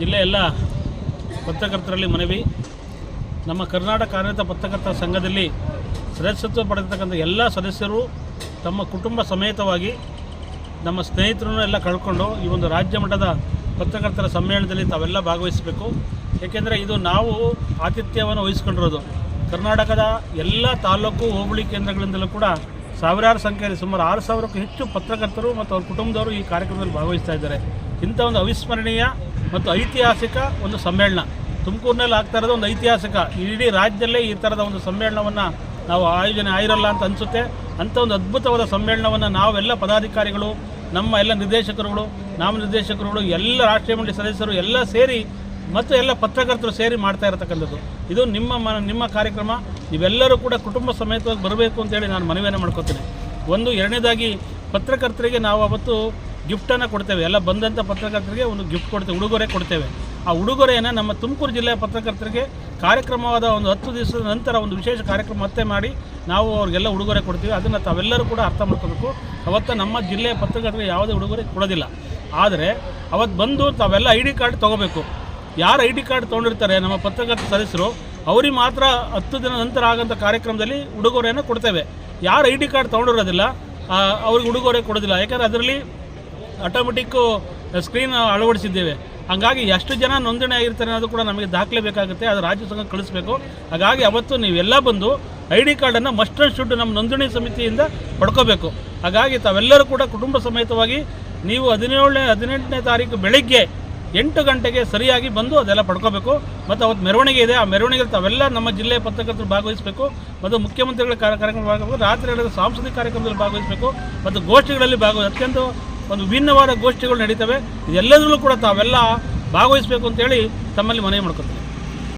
ಜಿಲ್ಲೆಯ ಎಲ್ಲ ಪತ್ರಕರ್ತರಲ್ಲಿ ಮನವಿ. ನಮ್ಮ ಕರ್ನಾಟಕ ಕಾರ್ಯರತ ಪತ್ರಕರ್ತರ ಸಂಘದಲ್ಲಿ ಸದಸ್ಯತ್ವ ಪಡೆದಿರ್ತಕ್ಕಂಥ ಎಲ್ಲ ಸದಸ್ಯರು ತಮ್ಮ ಕುಟುಂಬ ಸಮೇತವಾಗಿ ನಮ್ಮ ಸ್ನೇಹಿತರನ್ನು ಎಲ್ಲ ಕಳ್ಕೊಂಡು ಈ ಒಂದು ರಾಜ್ಯ ಮಟ್ಟದ ಪತ್ರಕರ್ತರ ಸಮ್ಮೇಳನದಲ್ಲಿ ತಾವೆಲ್ಲ ಭಾಗವಹಿಸಬೇಕು. ಏಕೆಂದರೆ ಇದು ನಾವು ಆತಿಥ್ಯವನ್ನು ವಹಿಸ್ಕೊಂಡಿರೋದು. ಕರ್ನಾಟಕದ ಎಲ್ಲ ತಾಲೂಕು ಹೋಬಳಿ ಕೇಂದ್ರಗಳಿಂದಲೂ ಕೂಡ ಸಾವಿರಾರು ಸಂಖ್ಯೆಯಲ್ಲಿ ಸುಮಾರು ಆರು ಸಾವಿರಕ್ಕೂ ಹೆಚ್ಚು ಪತ್ರಕರ್ತರು ಮತ್ತು ಅವ್ರ ಕುಟುಂಬದವರು ಈ ಕಾರ್ಯಕ್ರಮದಲ್ಲಿ ಭಾಗವಹಿಸ್ತಾ ಇದ್ದಾರೆ. ಇಂಥ ಒಂದು ಅವಿಸ್ಮರಣೀಯ ಮತ್ತು ಐತಿಹಾಸಿಕ ಒಂದು ಸಮ್ಮೇಳನ. ತುಮಕೂರಿನಲ್ಲಿ ಆಗ್ತಾ ಇರೋದು ಒಂದು ಐತಿಹಾಸಿಕ. ಇಡೀ ರಾಜ್ಯದಲ್ಲೇ ಈ ಥರದ ಒಂದು ಸಮ್ಮೇಳನವನ್ನು ನಾವು ಆಯೋಜನೆ ಆಗಿರಲ್ಲ ಅಂತ ಅನಿಸುತ್ತೆ. ಅಂಥ ಒಂದು ಅದ್ಭುತವಾದ ಸಮ್ಮೇಳನವನ್ನು ನಾವೆಲ್ಲ ಪದಾಧಿಕಾರಿಗಳು, ನಮ್ಮ ಎಲ್ಲ ನಿರ್ದೇಶಕರುಗಳು ನಾಮ ನಿರ್ದೇಶಕರುಗಳು ಎಲ್ಲ ರಾಷ್ಟ್ರೀಯ ಮಂಡಳಿ ಸದಸ್ಯರು ಎಲ್ಲ ಸೇರಿ ಮತ್ತು ಎಲ್ಲ ಪತ್ರಕರ್ತರು ಸೇರಿ ಮಾಡ್ತಾ ಇರತಕ್ಕಂಥದ್ದು. ಇದು ನಿಮ್ಮ ಮ ನಿಮ್ಮ ಕಾರ್ಯಕ್ರಮ. ನೀವೆಲ್ಲರೂ ಕೂಡ ಕುಟುಂಬ ಸಮೇತವಾಗಿ ಬರಬೇಕು ಅಂತೇಳಿ ನಾನು ಮನವಿಯನ್ನು ಮಾಡ್ಕೋತೀನಿ. ಒಂದು ಎರಡನೇದಾಗಿ ಪತ್ರಕರ್ತರಿಗೆ ನಾವು ಅವತ್ತು ಗಿಫ್ಟನ್ನು ಕೊಡ್ತೇವೆ. ಎಲ್ಲ ಬಂದಂಥ ಪತ್ರಕರ್ತರಿಗೆ ಒಂದು ಗಿಫ್ಟ್ ಕೊಡ್ತೇವೆ. ಉಡುಗೊರೆ ಕೊಡ್ತೇವೆ. ಆ ಉಡುಗೊರೆಯನ್ನು ನಮ್ಮ ತುಮಕೂರು ಜಿಲ್ಲೆಯ ಪತ್ರಕರ್ತರಿಗೆ ಕಾರ್ಯಕ್ರಮವಾದ ಒಂದು ಹತ್ತು ದಿವಸದ ನಂತರ ಒಂದು ವಿಶೇಷ ಕಾರ್ಯಕ್ರಮ ಮತ್ತೆ ಮಾಡಿ ನಾವು ಅವ್ರಿಗೆಲ್ಲ ಉಡುಗೊರೆ ಕೊಡ್ತೀವಿ. ಅದನ್ನು ತಾವೆಲ್ಲರೂ ಕೂಡ ಅರ್ಥ ಮಾಡ್ಕೋಬೇಕು. ಅವತ್ತು ನಮ್ಮ ಜಿಲ್ಲೆಯ ಪತ್ರಕರ್ತರಿಗೆ ಯಾವುದೇ ಉಡುಗೊರೆ ಕೊಡೋದಿಲ್ಲ. ಆದರೆ ಅವತ್ತು ಬಂದು ತಾವೆಲ್ಲ ಐ ಡಿ ಕಾರ್ಡ್ ತೊಗೋಬೇಕು. ಯಾರು ಐ ಡಿ ಕಾರ್ಡ್ ತೊಗೊಂಡಿರ್ತಾರೆ? ನಮ್ಮ ಪತ್ರಕರ್ತ ಸದಸ್ಯರು. ಅವ್ರಿಗೆ ಮಾತ್ರ ಹತ್ತು ದಿನ ನಂತರ ಆಗೋಂಥ ಕಾರ್ಯಕ್ರಮದಲ್ಲಿ ಉಡುಗೊರೆಯನ್ನು ಕೊಡ್ತೇವೆ. ಯಾರು ಐ ಡಿ ಕಾರ್ಡ್ ತೊಗೊಂಡಿರೋದಿಲ್ಲ ಅವ್ರಿಗೆ ಉಡುಗೊರೆ ಕೊಡೋದಿಲ್ಲ. ಯಾಕಂದರೆ ಅದರಲ್ಲಿ ಆಟೋಮೆಟಿಕ್ಕು ಸ್ಕ್ರೀನ್ ಅಳವಡಿಸಿದ್ದೇವೆ. ಹಾಗಾಗಿ ಎಷ್ಟು ಜನ ನೋಂದಣಿ ಆಗಿರ್ತಾರೆ ಅನ್ನೋದು ಕೂಡ ನಮಗೆ ದಾಖಲೆ ಬೇಕಾಗುತ್ತೆ, ಅದು ರಾಜ್ಯ ಸಂಘ ಕಳಿಸ್ಬೇಕು. ಹಾಗಾಗಿ ಅವತ್ತು ನೀವೆಲ್ಲ ಬಂದು ಐ ಡಿ ಕಾರ್ಡನ್ನು ಮಸ್ಟ್ ಅಂಡ್ ಶುಡ್ ನಮ್ಮ ನೋಂದಣಿ ಸಮಿತಿಯಿಂದ ಪಡ್ಕೋಬೇಕು. ಹಾಗಾಗಿ ತಾವೆಲ್ಲರೂ ಕೂಡ ಕುಟುಂಬ ಸಮೇತವಾಗಿ ನೀವು ಹದಿನೇಳನೇ, ಹದಿನೆಂಟನೇ ತಾರೀಕು ಬೆಳಗ್ಗೆ ಎಂಟು ಗಂಟೆಗೆ ಸರಿಯಾಗಿ ಬಂದು ಅದೆಲ್ಲ ಪಡ್ಕೋಬೇಕು. ಮತ್ತು ಅವತ್ತು ಮೆರವಣಿಗೆ ಇದೆ, ಆ ಮೆರವಣಿಗೆ ತಾವೆಲ್ಲ ನಮ್ಮ ಜಿಲ್ಲೆಯ ಪತ್ರಕರ್ತರು ಭಾಗವಹಿಸಬೇಕು. ಮತ್ತು ಮುಖ್ಯಮಂತ್ರಿಗಳ ಕಾರ್ಯಕ್ರಮ ಭಾಗವಹಿಸಬೇಕು. ರಾತ್ರಿ ನಡೆದ ಸಾಂಸ್ಕೃತಿಕ ಕಾರ್ಯಕ್ರಮದಲ್ಲಿ ಭಾಗವಹಿಸಬೇಕು. ಮತ್ತು ಗೋಷ್ಠಿಗಳಲ್ಲಿ ಭಾಗವಹಿಸಿ ಅತ್ಯಂತ ಒಂದು ವಿಭಿನ್ನವಾದ ಗೋಷ್ಠಿಗಳು ನಡೀತವೆ. ಇದೆಲ್ಲದರಲ್ಲೂ ಕೂಡ ತಾವೆಲ್ಲ ಭಾಗವಹಿಸಬೇಕು ಅಂತೇಳಿ ತಮ್ಮಲ್ಲಿ ಮನವಿ ಮಾಡ್ಕೊತೀನಿ